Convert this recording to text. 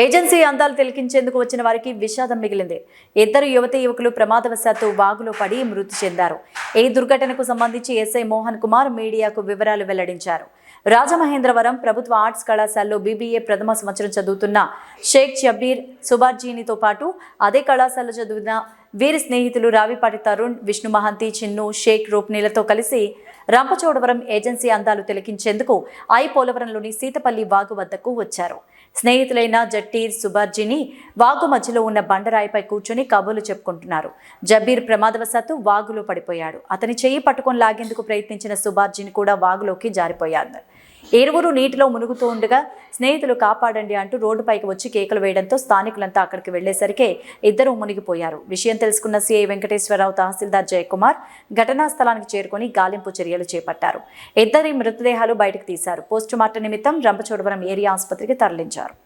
Agency అందాలు తిలకించేందుకు వచ్చిన వారికి విషాదం మిగిలింది. ఇద్దరు యువతి యువకులు ప్రమాదవశాత్తు వాగులో పడి మృతి చెందారు. ఈ దుర్ఘటనకు సంబంధించి ఎస్ఐ మోహన్ కుమార్ మీడియాకు వివరాలు వెల్లడించారు. రాజమహేంద్రవరం ప్రభుత్వ ఆర్ట్స్ కళాశాలలో బీబీఏ ప్రథమ సంవత్సరం చదువుతున్న షేక్ షబీర్ సుబార్జీనితో పాటు అదే కళాశాలలో చదివిన వీరి స్నేహితులు రావిపాటి తరుణ్ విష్ణు మహంతి చిన్ను షేక్ రూప్నీలతో కలిసి రంపచోడవరం ఏజెన్సీ అందాలు తిలకించేందుకు ఐ పోలవరంలోని సీతపల్లి వాగు వద్దకు వచ్చారు. స్నేహితులైన జట్టీర్ సుబార్జీని వాగు మధ్యలో ఉన్న బండరాయిపై కూర్చొని కబుర్లు చెప్పుకుంటున్నారు. జబీర్ ప్రమాదవశాత్తు వాగులో పడిపోయాడు. అతని చెయ్యి పట్టుకొని లాగేందుకు ప్రయత్నించిన సుబార్జీని కూడా వాగులోకి జారిపోయాడు. ఇరువురు నీటిలో మునుగుతూ ఉండగా స్నేహితులు కాపాడండి అంటూ రోడ్డుపైకి వచ్చి కేకలు వేయడంతో స్థానికులంతా అక్కడికి వెళ్ళేసరికి ఇద్దరు మునిగిపోయారు. విషయం తెలుసుకున్న సీఐ వెంకటేశ్వరరావు తహసీల్దార్ జయకుమార్ ఘటనా స్థలానికి చేరుకొని గాలింపు చర్యలు చేపట్టారు. ఇద్దరి మృతదేహాలు బయటకు తీశారు. పోస్టుమార్టం నిమిత్తం రంపచోడవరం ఏరియా ఆసుపత్రికి తరలించారు.